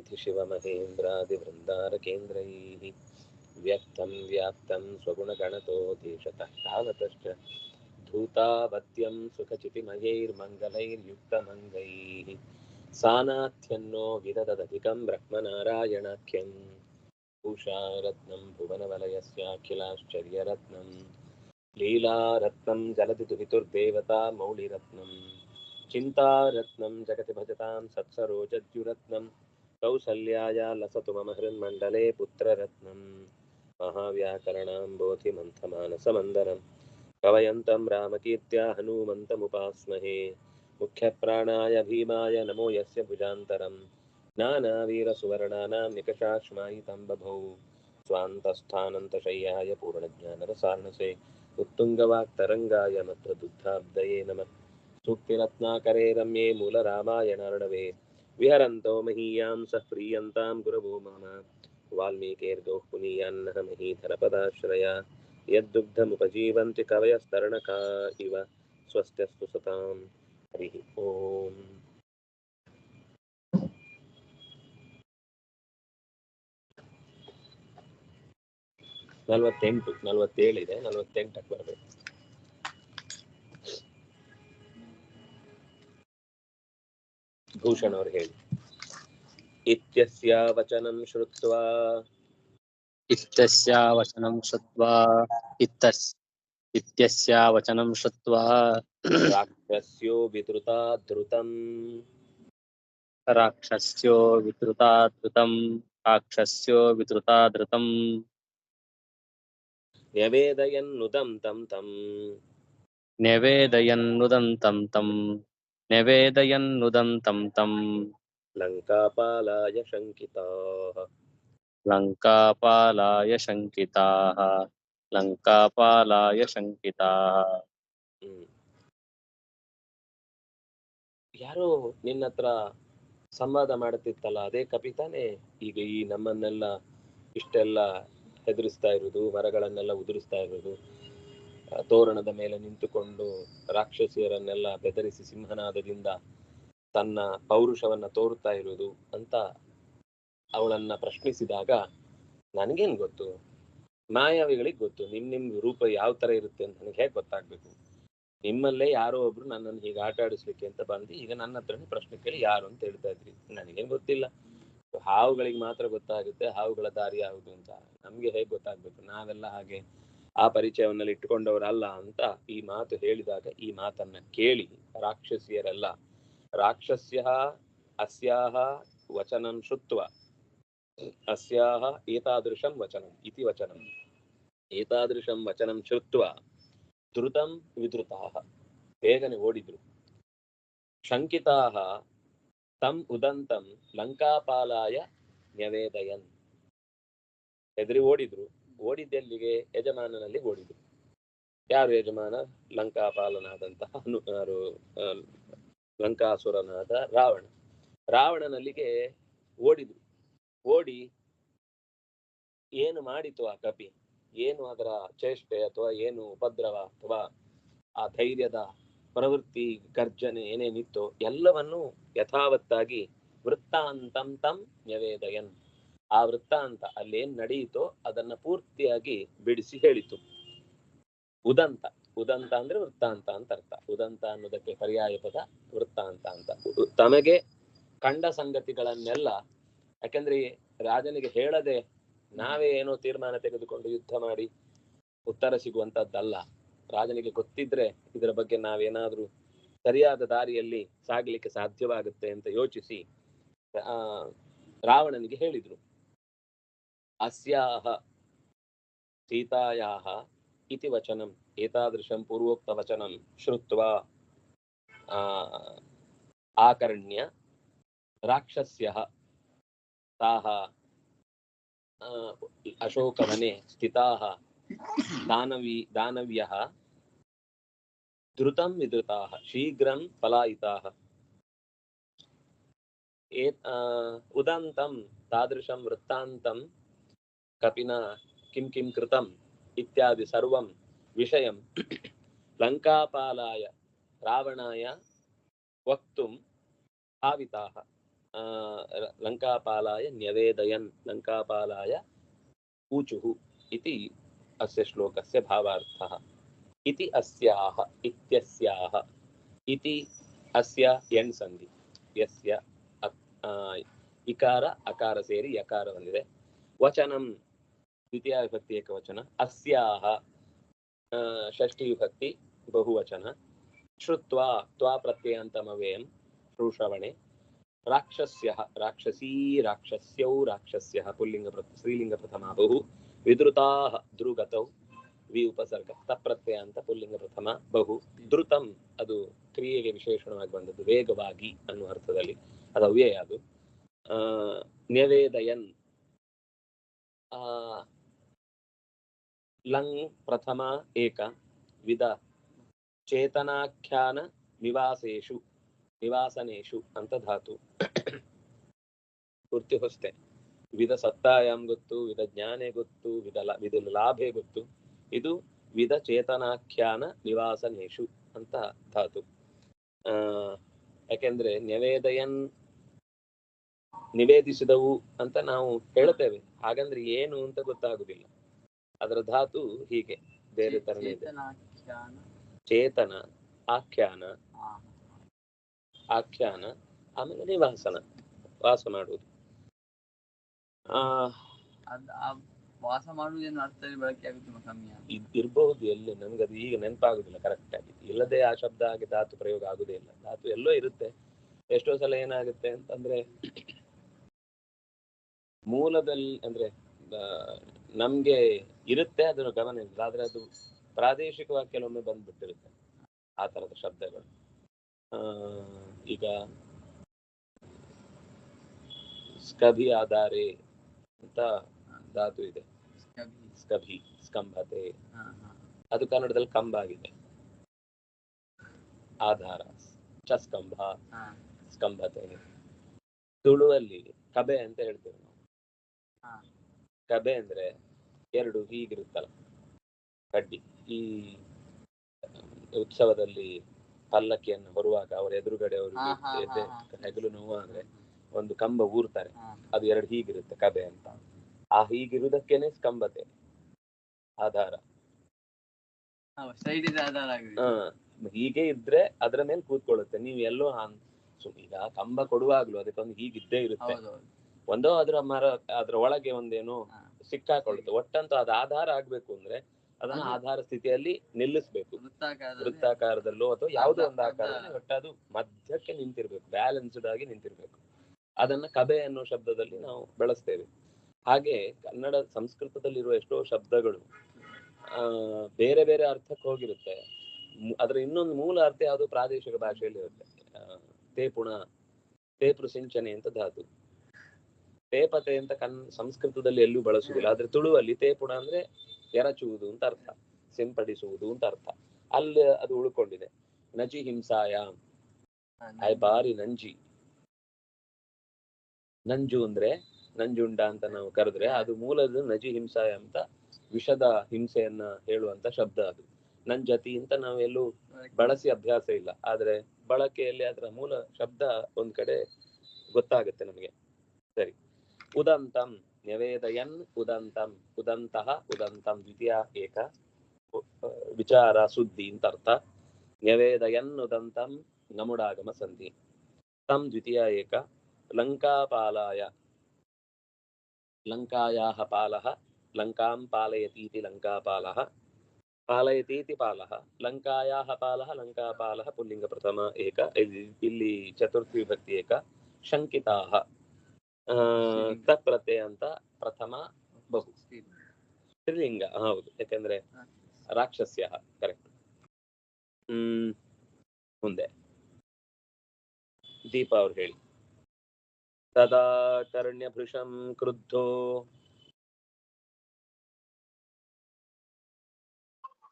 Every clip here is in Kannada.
इति शिवमहेन्द्रादिवृन्दारकेन्द्रैः व्यक्तं व्याप्तं स्वगुणगणतो देशतः तावतश्च धूतावत्यं सुखचितिमयैर्मङ्गलैर्युक्तमङ्गैः सानाथ्यन्नो विददधिकं ब्रह्मनारायणाख्यं उषारत्नं भुवनवलयस्याखिलाश्चर्यरत्नं लीलारत्नं जलति दुहितुर्देवता मौलिरत्नं चिन्तारत्नं जगति भजतां सत्सरोजद्युरत्नं कौसल्याया लसतु मम हृन्मण्डले पुत्ररत्नं। महाव्याकरणाम्बोधिमन्थमानसमन्दरं कवयन्तं रामकीर्त्या हनूमन्तमुपास्महे। मुख्यप्राणाय भीमाय नमो यस्य भुजान्तरं। ज्ञानावीरसुवर्णानां निकषाश्मायितं बभौ स्वान्तस्थानन्तशय्याय पूर्णज्ञानरसार्णसे। उत्तुङ्गवाक्तरङ्गाय मध्वदुग्धाब्दये नमः। सूक्तिरत्नाकरे रम्ये मूलरामायणार्णवे ವಿಹರಂತೋ ಮಹೀಯಾಂ ಸಹ ಪ್ರೀಯಂತಾಂ ಗುರುಭೋ ಮಮ ವಾಲ್ಮೀಕೇರ್ದೋಃ ಪುನೀಯಾನ್ನಃ ಮಹೀಧರಪದಾಶ್ರಯ ಕವಯ ಕವಯಸ್ತರಣಕಾ ಇವ ಸ್ವಸ್ತ್ಯಸ್ತು ಸತಾಂ ಹರಿಃ ಓಂ ನಲ್ವತ್ತೆಂಟು ನಲ್ವತ್ತೇಳಿದೆ ನಲ್ವತ್ತೆಂಟಕ್ಕೆ ಬರಬೇಕು. भूषणोर्हेण् इत्यस्या वचनं श्रुत्वा। इत्यस्या वचनं श्रुत्वा। इत्यस् इत्यस्या वचनं श्रुत्वा। राक्षस्यो विद्रुता धृतम् राक्षस्यो विद्रुता धृतम् राक्षस्यो विद्रुता धृतम् न्यवेदयन्नुदं तं तं। न्यवेदयन्नुदं तं तम् ಲಂಕಾಪಾಲಾಯ ಶಂಕಿತಾಃ लङ्कापालाय शङ्किताः लङ्कापालाय शङ्किताः ಹ್ಮ್. ಯಾರೋ ನಿನ್ನ ಹತ್ರ ಸಂವಾದ ಮಾಡುತ್ತಿತ್ತಲ್ಲ ಅದೇ ಕಪಿತಾನೆ ಈಗ ಈ ನಮ್ಮನ್ನೆಲ್ಲ ಇಷ್ಟೆಲ್ಲ ಹೆದರಿಸ್ತಾ ಇರೋದು ಮರಗಳನ್ನೆಲ್ಲ ಉದುರಿಸ್ತಾ ಇರೋದು ಆ, ತೋರಣದ ಮೇಲೆ ನಿಂತುಕೊಂಡು ರಾಕ್ಷಸಿಯರನ್ನೆಲ್ಲ ಬೆದರಿಸಿ ಸಿಂಹನಾದದಿಂದ ತನ್ನ ಪೌರುಷವನ್ನ ತೋರುತ್ತಾ ಇರುವುದು ಅಂತ ಅವಳನ್ನ ಪ್ರಶ್ನಿಸಿದಾಗ, ನನಗೇನ್ ಗೊತ್ತು? ಮಾಯಾವಿಗಳಿಗೆ ಗೊತ್ತು. ನಿಮ್ ನಿಮ್ ರೂಪ ಯಾವ ತರ ಇರುತ್ತೆ ಅಂತ ನನಗೆ ಹೇಗೆ ಗೊತ್ತಾಗ್ಬೇಕು? ನಿಮ್ಮಲ್ಲೇ ಯಾರೋ ಒಬ್ರು ನನ್ನನ್ನು ಹೀಗೆ ಆಟ ಆಡಿಸ್ಲಿಕ್ಕೆ ಅಂತ ಬಂದು ಈಗ ನನ್ನ ಹತ್ರನೇ ಪ್ರಶ್ನೆ ಕೇಳಿ ಯಾರು ಅಂತ ಹೇಳ್ತಾ ಇದ್ರಿ. ನನಗೇನ್ ಗೊತ್ತಿಲ್ಲ. ಹಾವುಗಳಿಗೆ ಮಾತ್ರ ಗೊತ್ತಾಗುತ್ತೆ ಹಾವುಗಳ ದಾರಿ ಯಾವುದು ಅಂತ. ನಮ್ಗೆ ಹೇಗೆ ಗೊತ್ತಾಗ್ಬೇಕು? ನಾವೆಲ್ಲ ಹಾಗೆ ಆ ಪರಿಚಯವನ್ನೆಲ್ಲ ಇಟ್ಟುಕೊಂಡವರಲ್ಲ ಅಂತ ಈ ಮಾತು ಹೇಳಿದಾಗ ಈ ಮಾತನ್ನ ಕೇಳಿ ರಾಕ್ಷಸಿಯರೆಲ್ಲ, ರಾಕ್ಷಸ್ಯ ಅಸ್ಯಾಹ ವಚನಂ ಶುತ್ವ ಅಸ್ಯಾಹ ಏತಾದೃಶಂ ವಚನಂ ಇತಿ ವಚನಂ, ಏತಾದೃಶಂ ವಚನಂ ಶುತ್ವ ಧೃತಂ ವಿಧೃತಾಹ, ಬೇಗನೆ ಓಡಿದ್ರು. ಶಂಕಿತಾಹ, ತಂ ಉದಂತಂ ಲಂಕಾಪಾಲಾಯ ನ್ಯವೇದಯನ್. ಹೆದರಿ ಓಡಿದ್ರು. ಓಡಿದ್ದೆಲ್ಲಿಗೆ? ಯಜಮಾನನಲ್ಲಿ ಓಡಿದ್ರು ಯಾರು ಯಜಮಾನ? ಲಂಕಾ ಪಾಲನಾದಂತಹ ಲಂಕಾಸುರನಾದ ರಾವಣ. ರಾವಣನಲ್ಲಿಗೆ ಓಡಿದ್ರು ಓಡಿ ಏನು ಮಾಡಿತು ಆ ಕಪಿ? ಏನು ಅದರ ಚೇಷ್ಟೆ ಅಥವಾ ಏನು ಉಪದ್ರವ ಅಥವಾ ಆ ಧೈರ್ಯದ ಪ್ರವೃತ್ತಿ, ಗರ್ಜನೆ ಏನೇನಿತ್ತೋ ಎಲ್ಲವನ್ನೂ ಯಥಾವತ್ತಾಗಿ ವೃತ್ತಾಂತಂ ತಂ ನ್ಯವೇದಯನ್. ಆ ವೃತ್ತಾಂತ ಅಲ್ಲೇನ್ ನಡೆಯಿತೋ ಅದನ್ನ ಪೂರ್ತಿಯಾಗಿ ಬಿಡಿಸಿ ಹೇಳಿತು. ಉದಂತ ಉದಂತ ಅಂದ್ರೆ ವೃತ್ತಾಂತ ಅಂತ ಅರ್ಥ. ಉದಂತ ಅನ್ನೋದಕ್ಕೆ ಪರ್ಯಾಯ ಪದ ವೃತ್ತಾಂತ ಅಂತ. ತಮಗೆ ಕಂಡ ಸಂಗತಿಗಳನ್ನೆಲ್ಲ, ಯಾಕಂದ್ರೆ ರಾಜನಿಗೆ ಹೇಳದೆ ನಾವೇ ಏನೋ ತೀರ್ಮಾನ ತೆಗೆದುಕೊಂಡು ಯುದ್ಧ ಮಾಡಿ ಉತ್ತರ ಸಿಗುವಂತದ್ದಲ್ಲ. ರಾಜನಿಗೆ ಗೊತ್ತಿದ್ರೆ ಇದರ ಬಗ್ಗೆ ನಾವೇನಾದ್ರೂ ಸರಿಯಾದ ದಾರಿಯಲ್ಲಿ ಸಾಗಲಿಕ್ಕೆ ಸಾಧ್ಯವಾಗುತ್ತೆ ಅಂತ ಯೋಚಿಸಿ, ಆ, ರಾವಣನಿಗೆ ಹೇಳಿದ್ರು. अस्याः सीतायाः इति वचनम्, एतादृशं पूर्वोक्तवचनं श्रुत्वा आकर्ण्य राक्षस्यः ताः अशोकवने स्थिताः दानवी, दानव्यः द्रुतं विदृताः शीघ्रं पलायिताः। उदन्तं, तादृशं वृत्तान्तं कपिना किं किं कृतम् इत्यादि सर्वं विषयं लङ्कापालाय रावणाय वक्तुं भाविताः ಆ, ರ- ಲಂಕಾಪಾಲಾಯ ನ್ಯವೇದಯನ್ ಲಂಕಾಪಾಲಾಯ ऊचुः इति अस्य श्लोकस्य भावार्थः इति अस्याः इत्यस्याः इति अस्य यण् ಸಂಧಿ ಯಸ್ಯ ಅಕ್- ಆ, ಇಕಾರ ಅಕಾರ ಸೇರಿ ಯಕಾರ ಬಂದಿದೆ ವಚನಂ ದ್ವಿತೀಯ ವಿಭಕ್ತಿ ಏಕವಚನ. ಅಸ್ಯಾಹ ಷಷ್ಠಿ ವಿಭಕ್ತಿ ಬಹುವಚನ. ಶ್ರುತ್ವಾ ತ್ವಾ ಪ್ರತ್ಯಯಾಂತಮವ್ಯಯಂ ಶ್ರೂಶ್ರವಣೆ. ರಾಕ್ಷಸ್ಯ ರಾಕ್ಷಸೀ ರಾಕ್ಷಸ್ಯೌ ರಾಕ್ಷಸ್ಯ ಪುಲ್ಲಿಂಗ ಸ್ತ್ರೀಲಿಂಗ ಪ್ರಥಮ ಬಹು. ವಿದ್ರುತಾ ಧ್ರುಗತೌ ವಿ ಉಪಸರ್ಗ ತಪ್ರತ್ಯಯ ಅಂತ ಪುಲ್ಲಿಂಗ ಪ್ರಥಮ ಬಹು. ಧೃತಂ ಅದು ಕ್ರಿಯೆಗೆ ವಿಶೇಷಣವಾಗಿ ಬಂದದ್ದು ವೇಗವಾಗಿ ಅನ್ನುವ ಅರ್ಥದಲ್ಲಿ. ಅದು ಅವ್ಯಯ ಅದು. ಆ, ನ್ಯವೇದಯನ್. ಆ ಲಂಗ್ ಪ್ರಥಮ ಏಕ ವಿಧ ಚೇತನಾಖ್ಯಾನ ನಿವಾಸೇಶು ನಿವಾಸನೇಶು ಅಂತ ಧಾತು. ಪೂರ್ತಿ ಹೊಸ್ತೆ. ವಿಧ ಸತ್ತಾಯಂ ಗೊತ್ತು, ವಿಧ ಜ್ಞಾನೇ ಗೊತ್ತು, ವಿಧ ವಿದ ವಿಧ ಲಾಭೆ ಗೊತ್ತು. ಇದು ವಿಧ ಚೇತನಾಖ್ಯಾನ ನಿವಾಸನೇಶು ಅಂತ ಧಾತು. ಆ, ಯಾಕೆಂದ್ರೆ ನಿವೇದಯನ್ ನಿವೇದಿಸಿದವು ಅಂತ ನಾವು ಹೇಳ್ತೇವೆ ಹಾಗಂದ್ರೆ ಏನು ಅಂತ ಗೊತ್ತಾಗುದಿಲ್ಲ. ಅದರ ಧಾತು ಹೀಗೆ ಬೇರೆ ತರ ಇದೆ. ಚೇತನ ಆಖ್ಯಾನ. ಆಖ್ಯಾನ ಆಮೇಲೆ ನಿವಾಸನ ವಾಸ ಮಾಡುವುದು. ಆ. ಅದ್ ವಾಸ ಮಾಡುವುದೇನು ಅರ್ಥದಲ್ಲಿ ಬಳಕೆ ಆಗುತ್ತೆ ಇರ್ಬಹುದು ಎಲ್ಲಿ ನನ್ಗದು ಈಗ ನೆನಪಾಗುದಿಲ್ಲ ಕರೆಕ್ಟ್ ಆಗಿ. ಇಲ್ಲದೆ ಆ ಶಬ್ದ ಆಗಿ ಧಾತು ಪ್ರಯೋಗ ಆಗುದೇ ಇಲ್ಲ. ಧಾತು ಎಲ್ಲೋ ಇರುತ್ತೆ. ಎಷ್ಟೋ ಸಲ ಏನಾಗುತ್ತೆ ಅಂತಂದ್ರೆ ಮೂಲದಲ್ಲಿ ಅಂದ್ರೆ ನಮ್ಗೆ ಇರುತ್ತೆ ಅದನ್ನು ಗಮನ ಇಲ್ಲ ಆದ್ರೆ ಅದು ಪ್ರಾದೇಶಿಕವಾಗಿ ಕೆಲವೊಮ್ಮೆ ಬಂದ್ಬಿಟ್ಟಿರುತ್ತೆ ಆ ತರದ ಶಬ್ದಗಳು ಈಗ ಸ್ಕಭಿ ಆಧಾರೆ ಅಂತ ಧಾತು ಇದೆ. ಸ್ಕಭಿ, ಸ್ಕಂಭತೆ. ಅದು ಕನ್ನಡದಲ್ಲಿ ಕಂಬ ಆಗಿದೆ ಆಧಾರ, ಚಸ್ಕಂಭ, ಸ್ಕಂಭತೆ ತುಳುವಲ್ಲಿ ಕಬೆ ಅಂತ ಹೇಳ್ತೇವೆ ನಾವು. ಕಬೆ ಅಂದ್ರೆ ಎರಡು ಹೀಗಿರುತ್ತಲ್ಲ. ಕಡ್ಡಿ ಈ ಉತ್ಸವದಲ್ಲಿ ಪಲ್ಲಕ್ಕಿಯನ್ನು ಬರುವಾಗ ಅವರ ಎದುರುಗಡೆ ಅವರು ಹಾ, ಹಾ, ಎದೆ ಹಾ, ಹಾ. ಹೆಗಲು ನೋವು ಒಂದು ಕಂಬ ಊರ್ತಾರೆ. ಅದು ಎರಡು ಹೀಗಿರುತ್ತೆ ಕಬೆ ಅಂತ. ಆ ಹೀಗಿರುವುದಕ್ಕೇನೆ ಸ್ಕಂಬತೆ ಆಧಾರ. ಹೀಗೆ ಇದ್ರೆ ಅದರ ಮೇಲೆ ಕೂತ್ಕೊಳ್ಳುತ್ತೆ. ನೀವು ಎಲ್ಲೋ ಈಗ ಕಂಬ ಕೊಡುವಾಗ್ಲೂ ಅದಕ್ಕೊಂದು ಹೀಗಿದ್ದೇ ಇರುತ್ತೆ. ಒಂದೋ ಅದ್ರ ಮರ ಅದ್ರ ಒಳಗೆ ಒಂದೇನೋ. ಸಿಕ್ಕಾಕೊಳ್ಳುತ್ತೆ. ಒಟ್ಟಂತೂ ಅದು ಆಧಾರ ಆಗ್ಬೇಕು ಅಂದ್ರೆ ಅದನ್ನ ಆಧಾರ ಸ್ಥಿತಿಯಲ್ಲಿ ನಿಲ್ಲಿಸ್ಬೇಕು. ವೃತ್ತಾಕಾರದಲ್ಲಿ ಅಥವಾ ಯಾವುದೋ ಒಂದು ಆಕಾರದಲ್ಲಿ ಒಟ್ಟು ಅದು ಮಧ್ಯಕ್ಕೆ ನಿಂತಿರ್ಬೇಕು ಬ್ಯಾಲೆನ್ಸ್ಡ್ ಆಗಿ ನಿಂತಿರ್ಬೇಕು. ಅದನ್ನ ಕಬೆ ಅನ್ನೋ ಶಬ್ದದಲ್ಲಿ ನಾವು ಬಳಸ್ತೇವೆ. ಹಾಗೆ ಕನ್ನಡ ಸಂಸ್ಕೃತದಲ್ಲಿರುವ ಎಷ್ಟೋ ಶಬ್ದಗಳು ಆ ಬೇರೆ ಬೇರೆ ಅರ್ಥಕ್ಕೆ ಹೋಗಿರುತ್ತೆ. ಅದ್ರ ಇನ್ನೊಂದು ಮೂಲ ಅರ್ಥ ಯಾವುದು ಪ್ರಾದೇಶಿಕ ಭಾಷೆಯಲ್ಲಿ ಇರುತ್ತೆ ಆ, ತೇಪುಣ ತೇಪೃ ಸಿಂಚನೆ ಅಂತ ಧಾತು. ತೇಪತೆ ಅಂತ ಕನ್ ಸಂಸ್ಕೃತದಲ್ಲಿ ಎಲ್ಲೂ ಬಳಸುವುದಿಲ್ಲ. ಆದ್ರೆ ತುಳುವಲ್ಲಿ ತೇಪುಣ ಅಂದ್ರೆ ಎರಚುವುದು ಅಂತ ಅರ್ಥ ಸಿಂಪಡಿಸುವುದು ಅಂತ ಅರ್ಥ. ಅಲ್ಲಿ ಅದು ಉಳ್ಕೊಂಡಿದೆ. ನಜಿ ಹಿಂಸಾಯ ಐ ಬಾರಿ ನಂಜಿ. ನಂಜು ಅಂದ್ರೆ ನಂಜುಂಡ ಅಂತ ನಾವು ಕರೆದ್ರೆ ಅದು ಮೂಲದ ನಜಿ ಹಿಂಸಾಯ ಅಂತ ವಿಷದ ಹಿಂಸೆಯನ್ನ ಹೇಳುವಂತ ಶಬ್ದ ಅದು. ನಂಜತಿ ಅಂತ ನಾವೆಲ್ಲೂ ಬಳಸಿ ಅಭ್ಯಾಸ ಇಲ್ಲ. ಆದ್ರೆ ಬಳಕೆಯಲ್ಲಿ ಅದರ ಮೂಲ ಶಬ್ದ ಒಂದ್ ಕಡೆ ಗೊತ್ತಾಗುತ್ತೆ ನಮಗೆ. ಸರಿ. ಉದಂತಂ ನ್ಯವೇದಯನ್ ಉದಂತಂ ಉದಂತಃ ಉದಂತಂ ದ್ವಿತೀಯ ಏಕ ಉ- ಆ, ವಿಚಾರ ಸುದ್ದಿ ಅಂತ ಅರ್ಥ ನ್ಯವೇದಯನ್ ಉದಂತಂ ನಮುಡಾಗಮ ಸಂಧಿ ತಂ ದ್ವಿತೀಯ ಏಕ ಲಂಕಾಪಾಲಾಯ ಲಂಕಾಯಾಹ ಪಾಲಃ ಲಂಕಾಂ ಪಾಲಯತೀತಿ ಲಂಕಾಪಾಲಃ ಪಾಲಯತೀತಿ ಪಾಲಃ ಲಂಕಾಯಾಹ ಪಾಲಃ ಲಂಕಾಪಾಲಃ ಪುಲ್ಲಿಂಗ ಪ್ರಥಮ ಏಕ ಇಲ್ಲಿ- ಇಲ್ಲಿ ಚತುರ್ಥಿ ವಿಭಕ್ತಿ ಏಕ ಶಂಕಿತಾಹ ಆ, ತತ್ ಪ್ರತ್ಯಯ ಅಂತ ಪ್ರಥಮ ಬಹು ಸ್ತ್ರೀಲಿಂಗ ಹೌದು ಯಾಕಂದ್ರೆ ರಾಕ್ಷಸ್ಯ ಕರೆಕ್ಟ್ ಹ್ಮ್ ಮುಂದೆ ದೀಪ ಅವ್ರು ಹೇಳಿ ತದಾ ಕರ್ಣ್ಯಭೃಶಂ ಕ್ರುದ್ಧೋ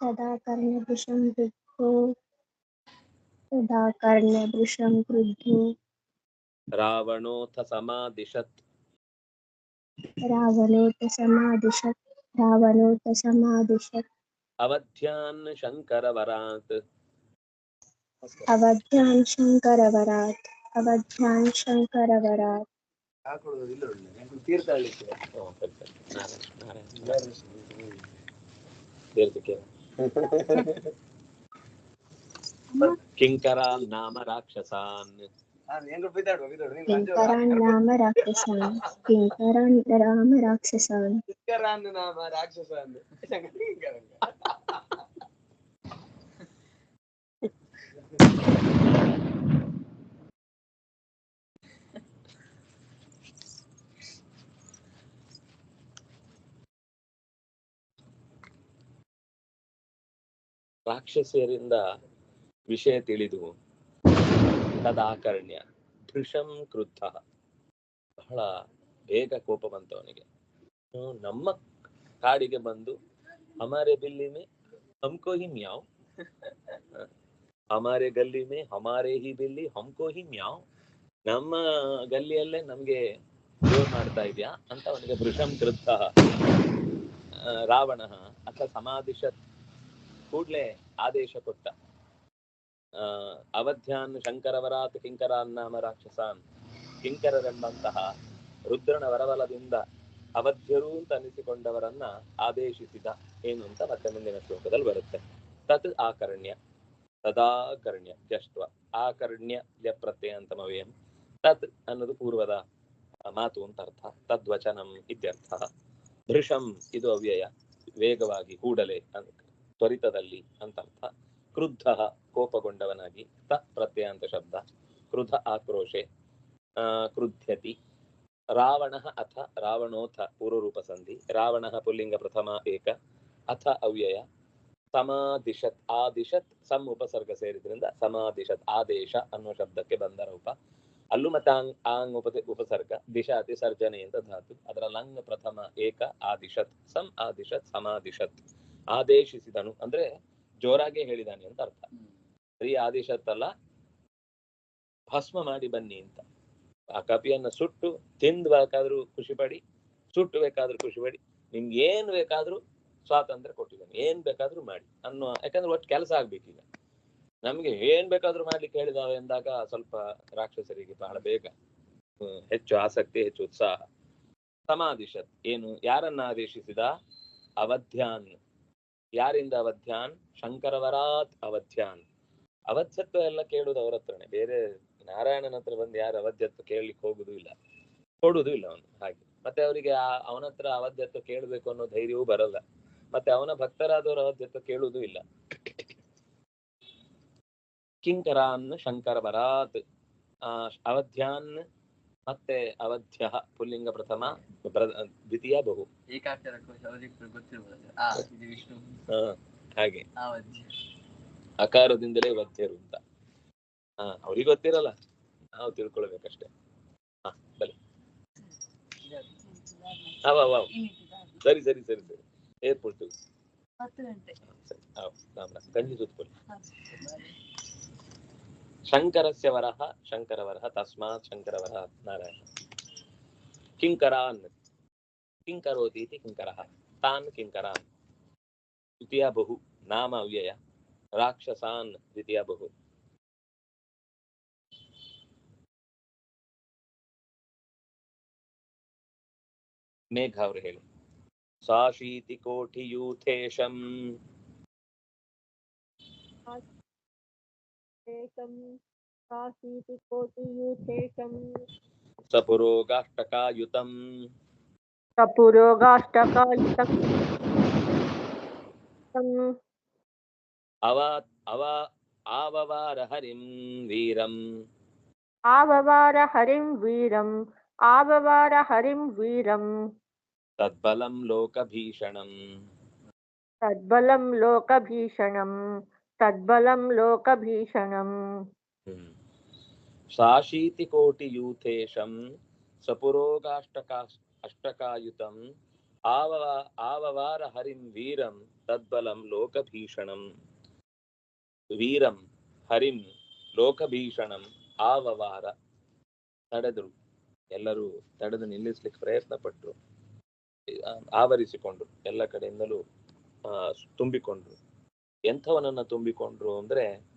तदा कर्णभृशं वृद्धो तदा कर्णभृशं क्रुद्धो रावणोथ समादिशत रावणोथ समादिशत रावणोथ समादिशत अवध्यान शंकर वरात अवध्यान शंकर वरात अवध्यान शंकर वरात किंकरा नाम राक्षसान। కింకరాన్ నామ రాక్షసాన్ రామ రాక్షసాన్ కింకరాన్ నామ రాక్షసాన్ ರಾಕ್ಷಸರಿಂದ ವಿಷಯ ತಿಳಿದು ತದಾಕರ್ಣ್ಯ ಭೃಷಂ ಕ್ರುದ್ಧ. ಬಹಳ ಬೇಗ ಕೋಪ ಬಂತು ಅವನಿಗೆ. ನಮ್ಮ ಕಾಡಿಗೆ ಬಂದು ಹಮಾರೆ ಬಿಲ್ಲಿ ಮೇ ಹಮ್ಕೋ ಹಿ ಮ್ಯಾವ್. ಹಮಾರೆ ಗಲ್ಲಿ ಮೇ ಹಮಾರೆ ಹಿ ಬಿಲ್ಲಿ ಹಮ್ಕೋ ಹಿ ಮ್ಯಾವ್. ನಮ್ಮ ಗಲ್ಲಿಯಲ್ಲೇ ನಮ್ಗೆ ಜೋರ್ ಮಾಡ್ತಾ ಇದ್ಯಾ ಅಂತ ಅವನಿಗೆ ಭೃಶಂ ಕೃದ್ಧ ರಾವಣ ಅಥವಾ ಸಮಾಧಿಶತ್ ಕೂಡ್ಲೆ ಆದೇಶ ಕೊಟ್ಟ. ಅವಧ್ಯಾನ್ ಶಂಕರವರಾತ್ ಕಿಂಕರಾನ್ ನಾಮ ರಾಕ್ಷಸಾನ್. ಕಿಂಕರರೆಂಬಂತಹ ರುದ್ರನ ವರಬಲದಿಂದ ಅವಧ್ಯರು ಅಂತ ಅನಿಸಿಕೊಂಡವರನ್ನ ಆದೇಶಿಸಿದ ಏನು ಅಂತ ಮತ್ತೆ ಮುಂದಿನ ಶ್ಲೋಕದಲ್ಲಿ ಬರುತ್ತೆ. ತತ್ ಆಕರ್ಣ್ಯ, ತದಾಕರ್ಣ್ಯ ಜಷ್ಟ್ವ ಆಕರ್ಣ್ಯ ಜಪ್ರತ್ಯಯ ಅಂತ ಮವೇಯಂ ತತ್ ಅನ್ನೋದು ಪೂರ್ವದ ಮಾತು ಅಂತ ಅರ್ಥ. ತದ್ವಚನಂ ಇತ್ಯರ್ಥ. ಭೃಶಂ ಇದು ಅವ್ಯಯ, ವೇಗವಾಗಿ ಕೂಡಲೇ ಅಂತ ತ್ವರಿತದಲ್ಲಿ ಅಂತ ಅರ್ಥ. ಕ್ರುದ್ಧ ಕೋಪಗೊಂಡವನಾಗಿ ತ ಪ್ರತ್ಯಯ ಅಂತ ಶಬ್ದ, ಕ್ರುಧ ಆಕ್ರೋಶೆ ಕ್ರುಧ್ಯತಿ, ರಾವಣ ಅಥ ರಾವಣೋಥ ಪೂರ್ವರೂಪ ಸಂಧಿ, ರಾವಣ ಪುಲ್ಲಿಂಗ ಪ್ರಥಮ ಏಕ, ಅಥ ಅವ್ಯಯ ಸಮಾದಿಶತ್ ಆದಿಶತ್ ಸಮ್ ಉಪಸರ್ಗ ಸೇರಿದ್ರಿಂದ ಸಮಾದಿಶತ್ ಆದೇಶ ಅನ್ನೋ ಶಬ್ದಕ್ಕೆ ಬಂದ ರೂಪ. ಅಲ್ಲೂ ಮತ್ತೆ ಆಂಗ್ ಆಂಗ್ ಉಪ ಉಪಸರ್ಗ, ದಿಶಾತಿ, ಸರ್ಜನೆ ಅಂತ ಧಾತು. ಅದರ ಲಂಗ್ ಪ್ರಥಮ ಏಕ ಆದಿಶತ್ ಸಂ ಆದಿಶತ್ ಸಮಾದಿಶತ್ ಆದೇಶಿಸಿದನು. ಅಂದ್ರೆ ಜೋರಾಗಿ ಹೇಳಿದಾನೆ ಅಂತ ಅರ್ಥ. ಬರೀ ಆದೇಶ ಅಲ್ಲ ಭಸ್ಮ ಮಾಡಿ ಬನ್ನಿ ಅಂತ. ಆ ಕಪಿಯನ್ನ ಸುಟ್ಟು ತಿಂದು ಬೇಕಾದ್ರೂ ಖುಷಿ ಪಡಿ ಸುಟ್ಟು ಬೇಕಾದ್ರೂ ಖುಷಿ ಪಡಿ ನಿಮ್ಗೆ ಏನ್ ಬೇಕಾದ್ರೂ ಸ್ವಾತಂತ್ರ್ಯ ಕೊಟ್ಟಿದ್ದಾನೆ ಏನ್ ಬೇಕಾದ್ರೂ ಮಾಡಿ ಅನ್ನುವ ಯಾಕಂದ್ರೆ ಒಟ್ಟು ಕೆಲಸ ಆಗ್ಬೇಕೀಗ. ನಮ್ಗೆ ಏನ್ ಬೇಕಾದ್ರೂ ಮಾಡ್ಲಿಕ್ಕೆ ಹೇಳಿದಾವೆ ಎಂದಾಗ ಸ್ವಲ್ಪ ರಾಕ್ಷಸರಿಗೆ ಬಹಳ ಬೇಗ ಹೆಚ್ಚು ಆಸಕ್ತಿ ಹೆಚ್ಚು ಉತ್ಸಾಹ. ಸಮಾದಿಶತ್ ಏನು ಯಾರನ್ನ ಆದೇಶಿಸಿದ? ಅವಧ್ಯಾನ್. ಯಾರಿಂದ ಅವಧ್ಯಾನ್? ಶಂಕರವರಾತ್ ಅವಧ್ಯಾನ್. ಅವಧ್ಯತ್ವ ಎಲ್ಲ ಕೇಳುದು ಅವ್ರ ಹತ್ರನೇ. ಬೇರೆ ನಾರಾಯಣನ ಹತ್ರ ಬಂದು ಯಾರು ಅವಧ್ಯತ್ವ ಕೇಳಲಿಕ್ಕೆ ಹೋಗುದು ಇಲ್ಲ. ಕೊಡುದು ಇಲ್ಲ ಅವನು ಹಾಗೆ. ಮತ್ತೆ ಅವರಿಗೆ ಅವನ ಹತ್ರ ಅವಧ್ಯತ್ವ ಕೇಳಬೇಕು ಅನ್ನೋ ಧೈರ್ಯವೂ ಬರಲ್ಲ. ಮತ್ತೆ ಅವನ ಭಕ್ತರಾದವರು ಅವಧ್ಯತ್ವ ಕೇಳುವುದೂ ಇಲ್ಲ. ಕಿಂಕರಾನ್ ಶಂಕರ ಬರಾತ್ ಆ, ಅವಧ್ಯಾನ್ ಮತ್ತೆ ಅವಧ್ಯ ಪುಲ್ಲಿಂಗ ಪ್ರಥಮ ಪ್ರ- ದ್ವಿತೀಯ ಬಹು. ಏಕಾಕ್ಷರ ವಿಷ್ಣು. ಹಾ ಹಾಗೆ. ಅಕಾರದಿಂದಲೇ ವಧ್ಯರು ಅಂತ. ಹಾ ಅವ್ರಿಗೆ ಗೊತ್ತಿರಲ್ಲ. ನಾವು ತಿಳ್ಕೊಳ್ಬೇಕಷ್ಟೇ. ಹಾ ಬಲಿ. ಸರಿ ಸರಿ ಸರಿ ಸರಿ. ಏರ್ಪೋರ್ಟ್. ಸರಿ. ಅವ ರಾಮ್ ರಾಮ್ ಗಂಜಿ ಸುತ್ತಕೊಳ್ಳಿ ಶಂಕರಸ್ಯ ವರಹ ಶಂಕರವರಹ ತಸ್ಮಾತ್ ಶಂಕರವರಹ ನಾರಾಯಣ ಕಿಂಕರಾನ್ ಕಿಂಕರೋತಿ ಇತಿ ಕಿಂಕರಃ ತಾನ್ ಕಿಂಕರಾನ್ ದ್ವಿತೀಯ ಬಹು ನಾಮ ಅವ್ಯಯ ರಾಕ್ಷಸಾನ್ ದ್ವಿತೀಯ ಬಹು ಮೇಘ ಅವರು ಹೇಳಿ ಸಾಶೀತಿ ಕೋಟಿ ಯೂಥೇಶಂ ेकं काशीतिकोटियूथेकं सपुरोगाष्टकायुतम् सपुरोगाष्टकायुतम् अवा अवा आववार हरिं वीरम् आववार हरिं वीरम् आववार हरिं वीरम् तद्बलं लोकभीषणम् तद्बलं लोकभीषणम् ಸಾಶೀತಿ ಕೋಟಿ ಯೂಥೇಶಂ ಸಪುರೋಗಾಷ್ಟಕ ಅಷ್ಟಕಾಯುತಂ ಆವ ಆವವಾರ ಹರಿಂ ವೀರಂ ತದ್ಬಲಂ ಲೋಕಭೀಷಣಂ ವೀರಂ ಹರಿಂ ಲೋಕಭೀಷಣಂ ಆವವಾರ ತಡೆದರು ಎಲ್ಲರೂ ತಡೆದು ನಿಲ್ಲಿಸ್ಲಿಕ್ಕೆ ಪ್ರಯತ್ನ ಪಟ್ಟರು ಆ- ಆವರಿಸಿಕೊಂಡ್ರು ಎಲ್ಲ ಕಡೆಯಿಂದಲೂ ಆ, ತುಂಬಿಕೊಂಡ್ರು ಎಂಥವನನ್ನ ತುಂಬಿಕೊಂಡ್ರು ಅಂದ್ರೆ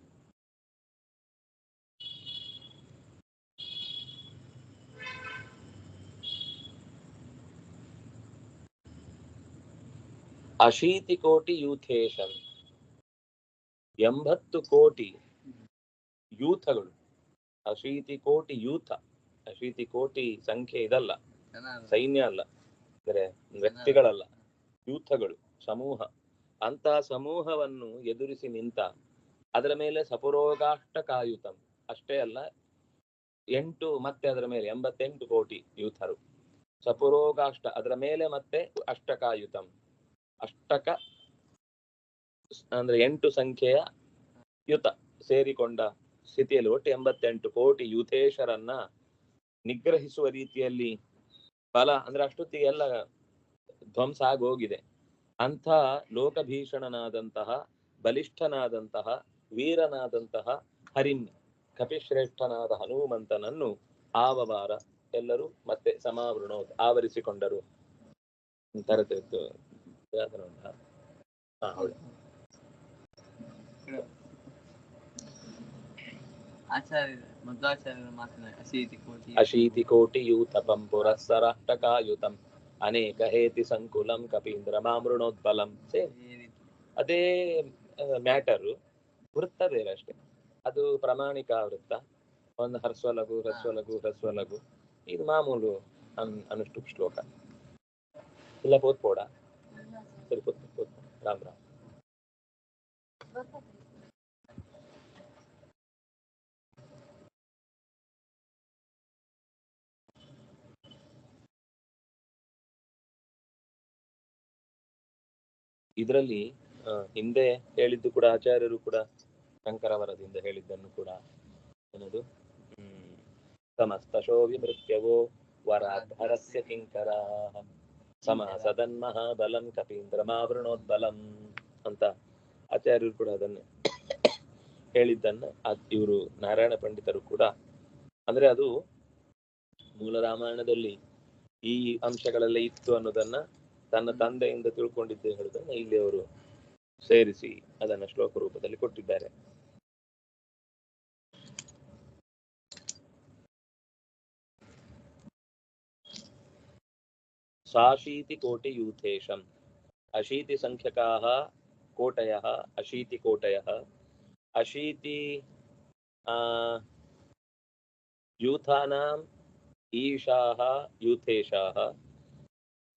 ಅಶೀತಿ ಕೋಟಿ ಯೂಥೇಶನ್. ಎಂಬತ್ತು ಕೋಟಿ ಯೂಥಗಳು. ಅಶೀತಿ ಕೋಟಿ ಯೂಥ. ಅಶೀತಿ ಕೋಟಿ ಸಂಖ್ಯೆ ಇದಲ್ಲ. ಸೈನ್ಯ ಅಲ್ಲ. ಅಂದ್ರೆ ವ್ಯಕ್ತಿಗಳಲ್ಲ. ಯೂಥಗಳು ಸಮೂಹ. ಅಂತಹ ಸಮೂಹವನ್ನು ಎದುರಿಸಿ ನಿಂತ ಅದರ ಮೇಲೆ ಸಪುರೋಗಾಷ್ಟ ಕಾಯುತಂ. ಅಷ್ಟೇ ಅಲ್ಲ, ಎಂಟು ಮತ್ತೆ ಅದರ ಮೇಲೆ, ಎಂಬತ್ತೆಂಟು ಕೋಟಿ ಯೂಥರು. ಸಪುರೋಗಾಷ್ಟ, ಅದರ ಮೇಲೆ ಮತ್ತೆ ಅಷ್ಟಕಾಯುತಂ ಅಷ್ಟಕ ಅಂದ್ರೆ ಎಂಟು ಸಂಖ್ಯೆಯ ಯುತ ಸೇರಿಕೊಂಡ ಸ್ಥಿತಿಯಲ್ಲಿ ಒಟ್ಟು ಎಂಬತ್ತೆಂಟು ಕೋಟಿ ಯೂಥೇಶರನ್ನ ನಿಗ್ರಹಿಸುವ ರೀತಿಯಲ್ಲಿ ಬಲ, ಅಂದ್ರೆ ಅಷ್ಟೊತ್ತಿಗೆ ಎಲ್ಲ ಧ್ವಂಸ ಆಗೋಗಿದೆ. ಅಂಥ ಲೋಕಭೀಷಣನಾದಂತಹ ಬಲಿಷ್ಠನಾದಂತಹ ವೀರನಾದಂತಹ ಹರಿನ್ ಕಪಿಶ್ರೇಷ್ಠನಾದ ಹನುಮಂತನನ್ನು ಆವವಾರ ಎಲ್ಲರೂ ಮತ್ತೆ ಸಮಾವೃಣ ಆವರಿಸಿಕೊಂಡರು. ತರತಿತ್ತು ಅಶೀತಿ ಕೋಟಿ. ಅಶೀತಿ ಪುರ ಸರ ಪುರಸ್ಸರಾಷ್ಟಕಾಯುತಂ ಅನೇಕ ಹೇತಿ ಸಂಕುಲಂ ಕಪೀಂದ್ರ ಮಾಮೃಣೋದ್ಬಲಂ, ಸೇಮ್ ಅದೇ ಮ್ಯಾಟರು ವೃತ್ತ ಬೇರೆ ಅಷ್ಟೇ. ಅದು ಪ್ರಾಮಾಣಿಕ ವೃತ್ತ. ಒಂದು ಹರ್ಸ್ವ ಲಘು ಹ್ರಸ್ವ ಲಘು ಹ್ರಸ್ವ ಲಘು ಇದು ಮಾಮೂಲು ಅನ್ ಅನುಷ್ಟು ಶ್ಲೋಕ. ಇಲ್ಲ ಪೋತ್ಪೋಡ ಸರಿ ಪೋತ್ ಪೋತ್ ರಾಮ್ ರಾಮ್. ಇದರಲ್ಲಿ ಹಿಂದೆ ಹೇಳಿದ್ದು ಕೂಡ ಆಚಾರ್ಯರು ಕೂಡ ಶಂಕರವರದಿಂದ ಹೇಳಿದ್ದನ್ನು ಕೂಡ ಏನದು ಹ್ಮ್ ಶೋಭಿ ಮೃತ್ಯವೋ ವರಾಧರಸ್ಯ ಕಿಂಕರ ಸಮ ಕಪೀಂದ್ರ ಮಾವೃಣೋತ್ಪಲಂ ಅಂತ ಆಚಾರ್ಯರು ಕೂಡ ಅದನ್ನೇ ಹೇಳಿದ್ದನ್ನ ಇವರು ನಾರಾಯಣ ಪಂಡಿತರು ಕೂಡ, ಅಂದ್ರೆ ಅದು ಮೂಲ ರಾಮಾಯಣದಲ್ಲಿ ಈ ಅಂಶಗಳೆಲ್ಲ ಇತ್ತು ಅನ್ನೋದನ್ನ ತನ್ನ ತಂದೆಯಿಂದ ತಿಳ್ಕೊಂಡಿದ್ದೆ ಹೇಳುದನ್ನ ಇಲ್ಲಿ ಅವರು ಸೇರಿಸಿ ಅದನ್ನ ಶ್ಲೋಕ ರೂಪದಲ್ಲಿ ಕೊಟ್ಟಿದ್ದಾರೆ. ಸಾಶೀತಿ ಕೋಟಿ ಯೂಥೇಶಂ ಅಶೀತಿ ಸಂಖ್ಯಕಾ ಕೋಟಯ ಅಶೀತಿ ಕೋಟಯ. ಅಶೀತಿ ಯೂಥಾನಾಂ ಈಶಾ ಯೂಥೇಶಾಹ.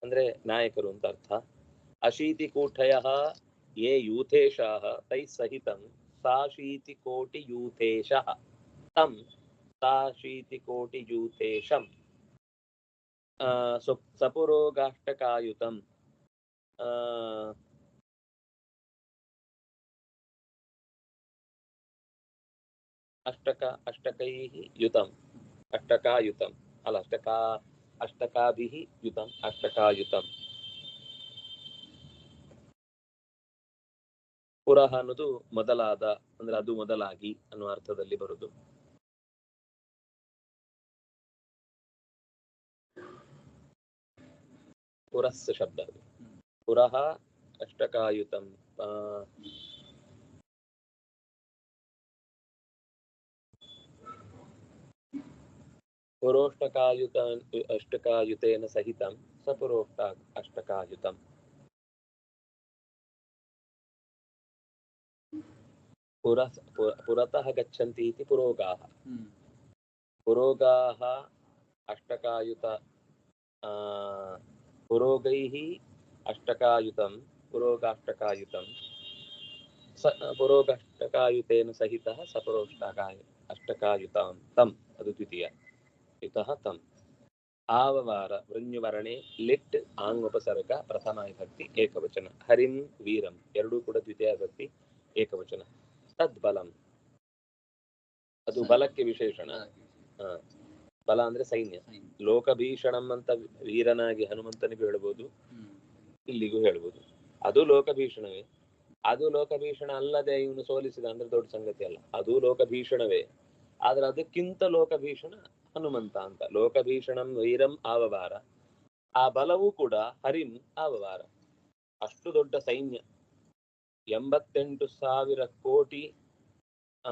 ಅಂದ್ರೆ ನಾಯಕರು ಅಂತ ಅರ್ಥ. ಅಶೀತಿ ಕೂಟಯ ಯೇ ಯೂಥೇಶಾಹ ತೈ ಸಹಿತಂ ಸಾಶೀತಿ ಕೋಟಿ ಯೂಥೇಶ. ತಂ ಸಾಶೀತಿ ಕೋಟಿ ಯೂಥೇಶಂ. ಆ, ಸು- ಸಪುರೋಗಾಷ್ಟಕಾಯುತಂ. ಅಷ್ಟಕಾಭಿಃ ಯುತಂ, ಅಷ್ಟಕಾಯುತಂ. ಪುರಃ ಅನ್ನೋದು ಮೊದಲಾದ, ಅಂದ್ರೆ ಅದು ಮೊದಲಾಗಿ ಅನ್ನುವ ಅರ್ಥದಲ್ಲಿ ಬರುದು. ಪುರಸ್ ಶಬ್ದ ಪುರಃ ಅಷ್ಟಕಾಯುತಂ. पुरोष्टकायुतान् अष्टकायुतेन सहितं सपुरोष्टा अष्टकायुतम्। पुरस पुरतः गच्छन्ति इति पुरोगाः। पुरोगाः अष्टकायुत पुरोगैः अष्टकायुतं पुरोगाष्टकायुतं स पुरोगाष्टकायुतेन सहितः सपुरोष्टकाय अष्टकायुतां तम् तद् द्वितीया ಇತಃ ತಂ. ಆವವಾರ ವೃಣ್ಯವರಣೆ ಲಿಟ್ ಆಂಗ್ ಉಪಸರ್ಗ ಪ್ರಥಮ ವಿಭಕ್ತಿ ಏಕವಚನ. ಹರಿಂ ವೀರಂ ಎರಡೂ ಕೂಡ ದ್ವಿತೀಯ ವಿಭಕ್ತಿ ಏಕವಚನ. ತದ್ಬಲಂ. ಅದು ಬಲಕ್ಕೆ ವಿಶೇಷಣ. ಬಲ ಅಂದ್ರೆ ಸೈನ್ಯ. ಲೋಕಭೀಷಣಂ ಅಂತ ವೀರನಾಗಿ ಹನುಮಂತನಿಗೂ ಹೇಳ್ಬೋದು. ಇಲ್ಲಿಗೂ ಹೇಳ್ಬೋದು. ಅದು ಲೋಕಭೀಷಣವೇ. ಅದು ಲೋಕಭೀಷಣ ಅಲ್ಲದೆ ಇವನು ಸೋಲಿಸಿದ ಅಂದ್ರೆ ದೊಡ್ಡ ಸಂಗತಿ ಅಲ್ಲ. ಅದು ಲೋಕಭೀಷಣವೇ. ಆದ್ರೆ ಅದಕ್ಕಿಂತ ಲೋಕಭೀಷಣ ಹನುಮಂತ ಅಂತ. ಲೋಕಭೀಷಣಂ ವೈರಂ ಆವವಾರ. ಆ ಬಲವೂ ಕೂಡ ಹರಿಂ ಆವವಾರ. ಅಷ್ಟು ದೊಡ್ಡ ಸೈನ್ಯ. ಎಂಬತ್ತೆಂಟು ಸಾವಿರ ಕೋಟಿ, ಆ,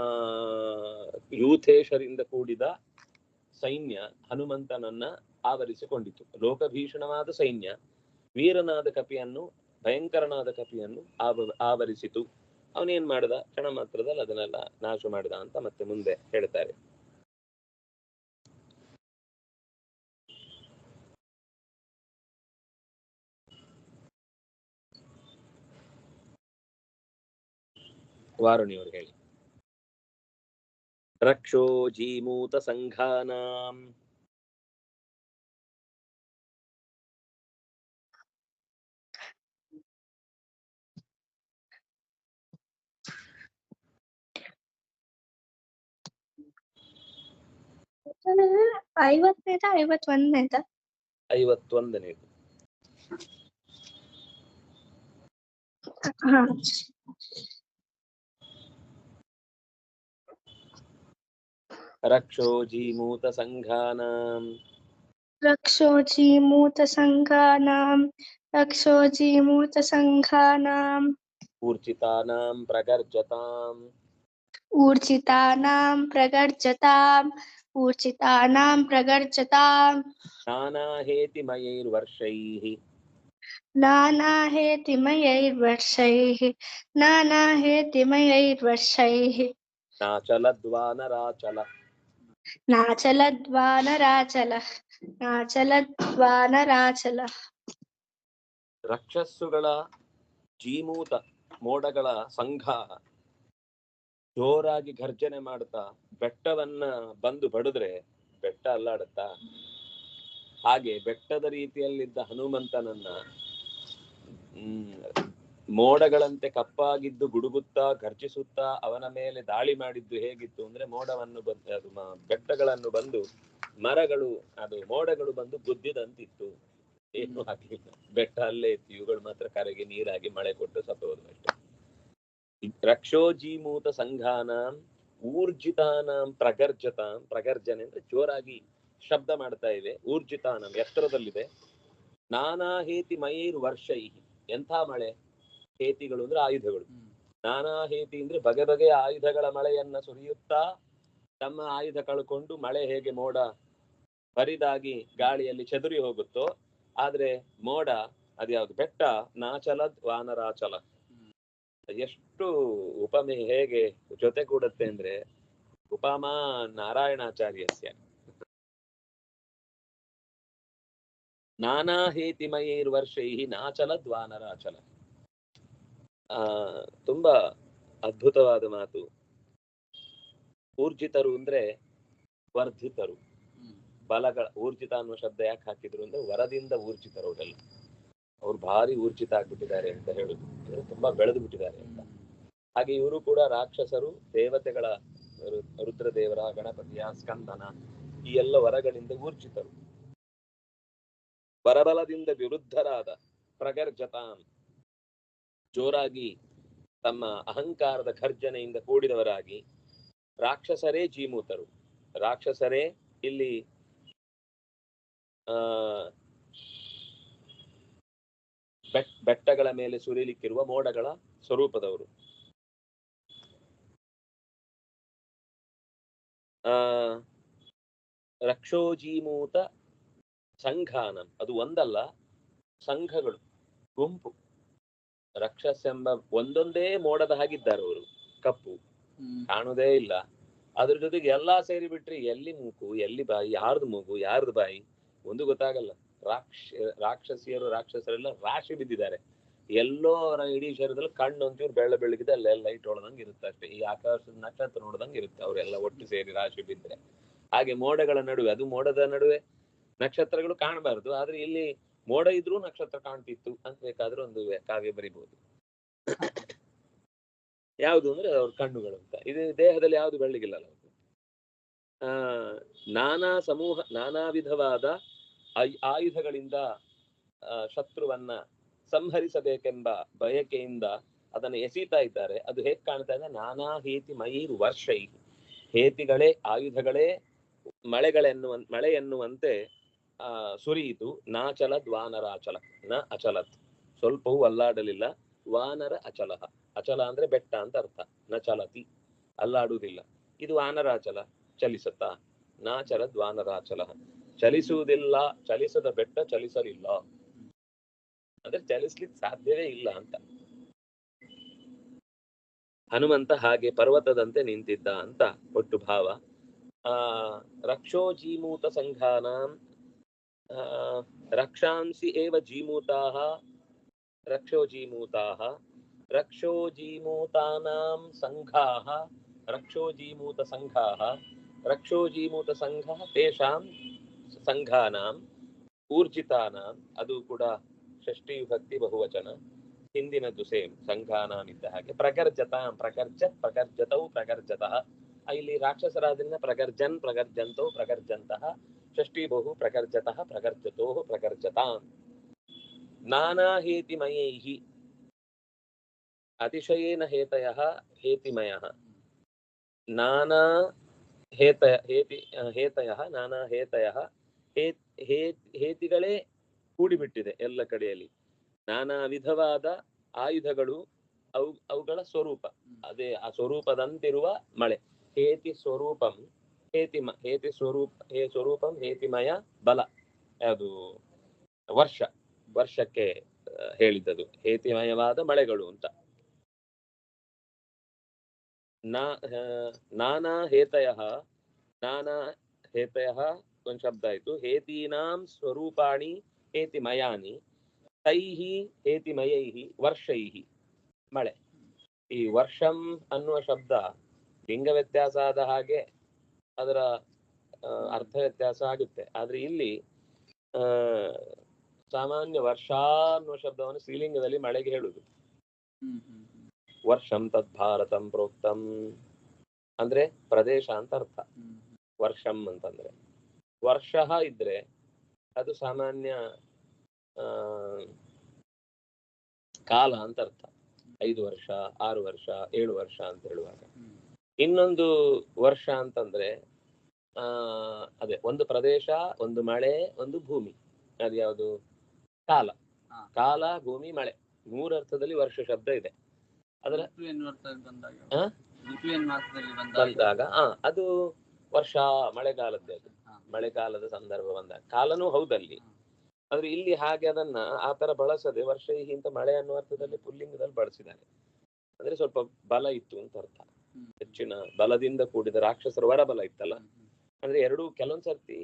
ಯೂಥೇಶರಿಂದ ಕೂಡಿದ ಸೈನ್ಯ ಹನುಮಂತನನ್ನ ಆವರಿಸಿಕೊಂಡಿತು ಲೋಕಭೀಷಣವಾದ ಸೈನ್ಯ, ವೀರನಾದ ಕಪಿಯನ್ನು, ಭಯಂಕರನಾದ ಕಪಿಯನ್ನು ಆವ, ಆವರಿಸಿತು. ಅವನೇನ್ ಮಾಡಿದ? ಕ್ಷಣ ಮಾತ್ರದಲ್ಲಿ ಅದನ್ನೆಲ್ಲ ನಾಶ ಮಾಡಿದ ಅಂತ ಮತ್ತೆ ಮುಂದೆ ಹೇಳ್ತಾರೆ. ವಾರುಣಿಯವರು ಹೇಳಿ ರಕ್ಷೋ ಜೀಮೂತ ಸಂಘಾನಾಂ ಐವತ್ತನೇದ ಐವತ್ತೊಂದನೇದ ಐವತ್ತೊಂದನೇದು ಹಾ रक्षोजीमूतसङ्घानाम् रक्षोजीमूतसङ्घानां रक्षोजीमूतसङ्घानां ऊर्जितानां प्रगर्जताम्। ऊर्जितानां प्रगर्जताम् प्रगर्जताम्। नानाहेतिमयैर्वर्षैः। नानाहेतिमयैर्वर्षैः नानाहेतिमयैर्वर्षैः। नाचलद्वानराचलः। ನಾಚಲದ್ವಾನರಾಚಲಃ ರಕ್ಷಸ್ಸುಗಳ ಜೀಮೂತ ಮೋಡಗಳ ಸಂಘ ಜೋರಾಗಿ ಘರ್ಜನೆ ಮಾಡ್ತಾ ಬೆಟ್ಟವನ್ನ ಬಂದು ಬಡಿದ್ರೆ ಬೆಟ್ಟ ಅಲ್ಲಾಡುತ್ತಾ? ಹಾಗೆ ಬೆಟ್ಟದ ರೀತಿಯಲ್ಲಿದ್ದ ಹನುಮಂತನನ್ನ, ಹ್ಮ್ ಮೋಡಗಳಂತೆ ಕಪ್ಪಾಗಿದ್ದು ಗುಡುಗುತ್ತಾ ಗರ್ಜಿಸುತ್ತಾ ಅವನ ಮೇಲೆ ದಾಳಿ ಮಾಡಿದ್ದು ಹೇಗಿತ್ತು ಅಂದ್ರೆ ಮೋಡವನ್ನು ಅದು ಬೆಟ್ಟಗಳನ್ನು ಬಂದು ಮರಗಳು, ಅದು ಮೋಡಗಳು ಬಂದು ಗುದ್ದಿದಂತಿತ್ತು. ಏನು ಆಗ್ಲಿಲ್ಲ. ಬೆಟ್ಟ ಅಲ್ಲೇ ಇತ್ತು. ಇವುಗಳು ಮಾತ್ರ ಕರೆಗೆ ನೀರಾಗಿ ಮಳೆ ಕೊಟ್ಟು ಸತ್ತೋದು ಅಷ್ಟೇ. ರಕ್ಷೋಜೀಮೂತ ಸಂಘಾನಾಂ ಊರ್ಜಿತಾನಾಂ ಪ್ರಗರ್ಜತಾಂ. ಪ್ರಗರ್ಜನೆ ಅಂದ್ರೆ ಜೋರಾಗಿ ಶಬ್ದ ಮಾಡ್ತಾ ಇದೆ. ಊರ್ಜಿತಾನಾಂ ಎತ್ತರದಲ್ಲಿದೆ. ನಾನಾ ಹೇತಿ ಮೈರ್ ವರ್ಷೈ ಎಂಥ ಮಳೆ? ಹೇತಿಗಳು ಅಂದ್ರೆ ಆಯುಧಗಳು. ನಾನಾ ಹೇತಿ ಅಂದ್ರೆ ಬಗೆ ಬಗೆಯ ಆಯುಧಗಳ ಮಳೆಯನ್ನ ಸುರಿಯುತ್ತಾ ತಮ್ಮ ಆಯುಧ ಕಳ್ಕೊಂಡು ಮಳೆ ಹೇಗೆ ಮೋಡ ಬರಿದಾಗಿ ಗಾಳಿಯಲ್ಲಿ ಚದುರಿ ಹೋಗುತ್ತೋ ಆದ್ರೆ ಮೋಡ ಅದ್ಯಾವ್ದು ಬೆಟ್ಟ ನಾಚಲದ್ ವಾನರಾಚಲ. ಎಷ್ಟು ಉಪಮೆ ಹೇಗೆ ಜೊತೆ ಕೂಡುತ್ತೆ ಅಂದ್ರೆ ಉಪಮಾ ನಾರಾಯಣಾಚಾರ್ಯಸ್ಯ. ನಾನಾ ಹೇತಿಮಯೈರ್ವರ್ಷೈ ನಾಚಲದ್ ವಾನರಾಚಲ. ಆ, ತುಂಬಾ ಅದ್ಭುತವಾದ ಮಾತು. ಊರ್ಜಿತರು ಅಂದ್ರೆ ವರ್ಧಿತರು. ಬಲಗಳ, ಊರ್ಜಿತ ಅನ್ನುವ ಶಬ್ದ ಯಾಕೆ ಹಾಕಿದ್ರು ಅಂದ್ರೆ ವರದಿಂದ ಊರ್ಜಿತರು ಅವರೆಲ್ಲ. ಅವ್ರು ಭಾರಿ ಊರ್ಜಿತ ಆಗ್ಬಿಟ್ಟಿದ್ದಾರೆ ಅಂತ ಹೇಳುದು. ತುಂಬಾ ಬೆಳೆದು ಬಿಟ್ಟಿದ್ದಾರೆ ಅಂತ. ಹಾಗೆ ಇವರು ಕೂಡ ರಾಕ್ಷಸರು, ದೇವತೆಗಳ ರುದ್ರದೇವರ, ಗಣಪತಿಯ ಸ್ಕಂದನ ಈ ಎಲ್ಲ ವರಗಳಿಂದ ಊರ್ಜಿತರು. ವರಬಲದಿಂದ ವಿರುದ್ಧರಾದ ಪ್ರಗರ್ಜತಾಂ. ಜೋರಾಗಿ ತಮ್ಮ ಅಹಂಕಾರದ ಖರ್ಜನೆಯಿಂದ ಕೂಡಿದವರಾಗಿ ರಾಕ್ಷಸರೇ ಜೀಮೂತರು. ರಾಕ್ಷಸರೇ, ಇಲ್ಲಿ ಬೆಟ್ಟಗಳ ಮೇಲೆ ಸುರಿಲಿಕ್ಕಿರುವ ಮೋಡಗಳ ಸ್ವರೂಪದವರು. ಆ ರಕ್ಷೋಜೀಮೂತ ಸಂಘಾನಂ ಅದು ಒಂದಲ್ಲ, ಸಂಘಗಳು. ಗುಂಪು. ರಕ್ಷಸೆಂಬ ಒಂದೊಂದೇ ಮೋಡದ ಹಾಗಿದ್ದಾರೆ ಅವರು. ಕಪ್ಪು. ಕಾಣುದೇ ಕಾಣುವುದೇ ಇಲ್ಲ. ಅದ್ರ ಜೊತೆಗೆ ಎಲ್ಲಾ ಸೇರಿ ಬಿಟ್ರಿ ಎಲ್ಲಿ ಮೂಕು ಎಲ್ಲಿ ಬಾಯಿ ಯಾರ್ದು ಮೂಗು ಯಾರ್ದು ಬಾಯಿ? ಒಂದು ಗೊತ್ತಾಗಲ್ಲ. ರಾಕ್ಷ ರಾಕ್ಷಸಿಯರು ರಾಕ್ಷಸರೆಲ್ಲ ರಾಶಿ ಬಿದ್ದಿದ್ದಾರೆ. ಎಲ್ಲೋ ಅವರ ಇಡೀ ಶರೀರದಲ್ಲಿ ಕಣ್ಣು ಒಂಚೂರು ಬೆಳ್ಳ ಬೆಳಗಿದೆ ಅಲ್ಲೆಲ್ಲ ಲೈಟ್ ಹೊಡೆದಂಗೆ ಇರುತ್ತೆ ಅಷ್ಟೇ. ಈ ಆಕಾಶದ ನಕ್ಷತ್ರ ನೋಡ್ದಂಗೆ ಇರುತ್ತೆ ಅವರೆಲ್ಲ ಒಟ್ಟು ಸೇರಿ ರಾಶಿ ಬಿದ್ದರೆ ಹಾಗೆ ಮೋಡಗಳ ನಡುವೆ ಅದು ಮೋಡದ ನಡುವೆ ನಕ್ಷತ್ರಗಳು ಕಾಣಬಾರದು. ಆದ್ರೆ ಇಲ್ಲಿ ಮೋಡ ಇದ್ರೂ ನಕ್ಷತ್ರ ಕಾಣ್ತಿತ್ತು ಅಂತ ಬೇಕಾದ್ರೂ ಒಂದು ಕಾವ್ಯ ಬರಿಬಹುದು. ಯಾವುದು ಅಂದ್ರೆ ಅವ್ರ ಕಣ್ಣುಗಳು ಅಂತ. ಇದು ದೇಹದಲ್ಲಿ ಯಾವುದು ಬೆಳ್ಳಿಗಿಲ್ಲಲ್ಲ ಅವ್ರಿಗೆ. ಆ, ನಾನಾ ಸಮೂಹ, ನಾನಾ ವಿಧವಾದ ಆಯ್- ಆಯುಧಗಳಿಂದ ಶತ್ರುವನ್ನ ಸಂಹರಿಸಬೇಕೆಂಬ ಬಯಕೆಯಿಂದ ಅದನ್ನು ಎಸೀತಾ ಇದ್ದಾರೆ. ಅದು ಹೇಗ್ ಕಾಣ್ತಾ ಇದೆ? ನಾನಾ ಹೇತಿ ಮೈರ್ ವರ್ಷೈ. ಹೇತಿಗಳೇ ಆಯುಧಗಳೇ ಮಳೆಗಳೆನ್ನುವ, ಮಳೆ ಎನ್ನುವಂತೆ ಸುರಿಯಿತು ನಾಚಲದ್ ವಾನರಾಚಲ ನ ಅಚಲತ್. ಸ್ವಲ್ಪವೂ ಅಲ್ಲಾಡಲಿಲ್ಲ, ವಾನರ ಅಚಲಹ. ಅಚಲ ಅಂದ್ರೆ ಬೆಟ್ಟ ಅಂತ ಅರ್ಥ. ನ ಚಲತಿ, ಅಲ್ಲಾಡುವುದಿಲ್ಲ. ಇದು ವಾನರಾಚಲ ಚಲಿಸುತ್ತಾ. ನಾಚಲದ್ ವಾನರಾಚಲ ಚಲಿಸುವುದಿಲ್ಲ, ಚಲಿಸದ ಬೆಟ್ಟ ಚಲಿಸಲಿಲ್ಲ. ಅಂದ್ರೆ ಚಲಿಸ್ಲಿಕ್ಕೆ ಸಾಧ್ಯವೇ ಇಲ್ಲ ಅಂತ. ಹನುಮಂತ ಹಾಗೆ ಪರ್ವತದಂತೆ ನಿಂತಿದ್ದ ಅಂತ ಒಟ್ಟು ಭಾವ. ಆ, ರಕ್ಷೋಜೀಮೂತ ಸಂಘಾನಾಂ ಜೀಮೂತಾನಾಂ ಸಂಘಾಹ. ರಕ್ಷೋ ಜೀಮೂತ ಸಂಘಾಹ. ರಕ್ಷೋ ಜೀಮೂತ ಸಂಘ ತೇಷಾಂ ಸಂಘಾನಾಂ ಊರ್ಜಿತಾನಾಂ. ಅದು ಕೂಡ ಷಷ್ಠಿ ವಿಭಕ್ತಿ ಬಹುವಚನ. ಹಿಂದಿನದ್ದು ಸೇಮ್, ಸಂಘಾನಾಂ ಇದ್ದ ಹಾಗೆ. ಪ್ರಗರ್ಜತಾಂ ಪ್ರಗರ್ಜ ಪ್ರಗರ್ಜತೌ, ಪ್ರಗರ್ಜತಃ. ಇಲ್ಲಿ ರಾಕ್ಷಸರಾದ್ರಿಂದ ಪ್ರಗರ್ಜನ್, ಪ್ರಗರ್ಜಂತೌ ಪ್ರಗರ್ಜಂತಹ ಷಷ್ಠಿ ಬಹು ಪ್ರಕರ್ಜತ ಪ್ರಗರ್ಜತಾಂ ನಾನಾ ಹೇತಿಮಯೈ ಅತಿಶಯೇನ ಹೇತಯ ಹೇತಿಮಯಃ ನಾನಾ ಹೇತ ಹೇತಿ ಹೇತಯಃ ನಾನಾ ಹೇತಯಃ ಹೇ ಹೇತ್ ಹೇತಿಗಳೇ ಕೂಡಿಬಿಟ್ಟಿದೆ ಎಲ್ಲ ಕಡೆಯಲ್ಲಿ। ನಾನಾ ವಿಧವಾದ ಆಯುಧಗಳು ಅವು, ಅವುಗಳ ಸ್ವರೂಪ। ಅದೇ ಆ ಸ್ವರೂಪದಂತಿರುವ ಮಳೆ। ಹೇತಿ ಸ್ವರೂಪಂ ಹೇತಿಮ ಹೇತಿ ಸ್ವರೂಪ, ಹೇ ಸ್ವರೂಪಂ ಹೇತಿಮಯ ಬಲ. ಅದು ವರ್ಷ, ವರ್ಷಕ್ಕೆ ಹೇಳಿದ್ದದು. ಹೇತಿಮಯವಾದ ಮಳೆಗಳು ಅಂತ. ನಾನಾ ಹೇತಯ ನಾನಾ ಹೇತಯ ಒಂದು ಶಬ್ದ ಆಯ್ತು. ಹೇತೀನಾಂ ಸ್ವರೂಪಾಣಿ ಹೇತಿಮಯಾನಿ ತೈಹಿ ಹೇತಿಮಯೈಹಿ ವರ್ಷೈಹಿ, ಮಳೆ. ಈ ವರ್ಷಂ ಅನ್ನುವ ಶಬ್ದ ಲಿಂಗ ವ್ಯತ್ಯಾಸ ಆದ ಹಾಗೆ ಅದರ ಅರ್ಥ ವ್ಯತ್ಯಾಸ ಆಗುತ್ತೆ. ಆದ್ರೆ ಇಲ್ಲಿ ಆ ಸಾಮಾನ್ಯ ವರ್ಷ ಅನ್ನುವ ಶಬ್ದವನ್ನು ಶ್ರೀಲಿಂಗದಲ್ಲಿ ಮಳೆಗೆ ಹೇಳುದು. ವರ್ಷಂ ತದ್ ಭಾರತಂ ಪ್ರೋಕ್ತಂ. ಅಂದ್ರೆ ಪ್ರದೇಶ ಅಂತ ಅರ್ಥ. ವರ್ಷಂ ಅಂತಂದ್ರೆ. ವರ್ಷ ಇದ್ರೆ ಅದು ಸಾಮಾನ್ಯ ಆ ಕಾಲ ಅಂತ ಅರ್ಥ. ಐದು ವರ್ಷ ಆರು ವರ್ಷ ಏಳು ವರ್ಷ ಅಂತ ಹೇಳುವಾಗ. ಇನ್ನೊಂದು ವರ್ಷ ಅಂತಂದ್ರೆ ಆ ಅದೇ ಒಂದು ಪ್ರದೇಶ ಒಂದು ಮಳೆ ಒಂದು ಭೂಮಿ. ಅದು ಯಾವುದು? ಕಾಲ. ಕಾಲ ಭೂಮಿ ಮಳೆ. ಮೂರರ್ಥದಲ್ಲಿ ವರ್ಷ ಶಬ್ದ ಇದೆ. ಅದರ ಬಂದಾಗ. ಆ? ಅದು ವರ್ಷ ಮಳೆಗಾಲದ್ದೇ ಅದು. ಮಳೆಗಾಲದ ಸಂದರ್ಭ ಬಂದಾಗ. ಕಾಲನೂ ಹೌದಲ್ಲಿ. ಆದ್ರೆ ಇಲ್ಲಿ ಹಾಗೆ ಅದನ್ನ ಆ ತರ ಬಳಸದೆ ವರ್ಷ ಅಂತ ಮಳೆ ಅನ್ನುವ ಅರ್ಥದಲ್ಲಿ ಪುಲ್ಲಿಂಗದಲ್ಲಿ ಬಳಸಿದ್ದಾರೆ. ಅಂದ್ರೆ ಸ್ವಲ್ಪ ಬಲ ಇತ್ತು ಅಂತ ಅರ್ಥ. ಹೆಚ್ಚಿನ ಬಲದಿಂದ ಕೂಡಿದ ರಾಕ್ಷಸರ ವರಬಲ ಇತ್ತಲ್ಲ. ಅಂದ್ರೆ ಎರಡು ಕೆಲವೊಂದ್ಸರ್ತಿ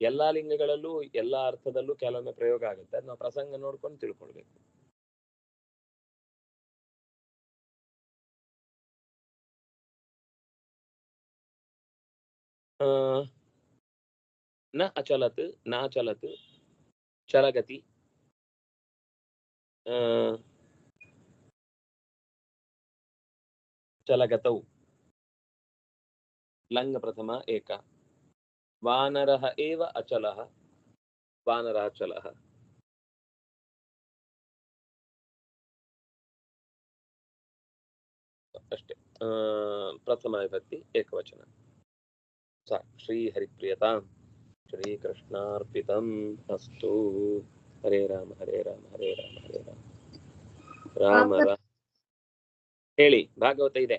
ಎಲ್ಲಾ ಲಿಂಗಗಳಲ್ಲೂ ಎಲ್ಲಾ ಅರ್ಥದಲ್ಲೂ ಕೆಲವೊಮ್ಮೆ ಪ್ರಯೋಗ ಆಗುತ್ತೆ ಅದ್ ನಾವು ಪ್ರಸಂಗ ನೋಡ್ಕೊಂಡು ತಿಳ್ಕೊಳ್ಬೇಕು ನ ಅಚಲತ್ ನಾಚಲತ್ ಚಲಗತಿ ಆ, ಚಲಗತೌ ಲಂಗ ಪ್ರಥಮ ಏಕ ವಾನರಃ ಏವ ಅಚಲಃ ವಾನರಃ ಚಲಃ ಅಷ್ಟೇ ಆ, ಪ್ರಥಮ ವಿಭಕ್ತಿ ಏಕವಚನ ಸಾಕು ಶ್ರೀ ಹರಿಪ್ರಿಯತಾಂ ಶ್ರೀಕೃಷ್ಣಾರ್ಪಿತಂ ಅಸ್ತು ಹರೇ ರಾಮ ಹರೇ ರಾಮ ಹರೇ ರಾಮ ಹರೇ ರಾಮ ರಾಮ ರಾಮ ಹೇಳಿ ಭಾಗವತ ಇದೆ.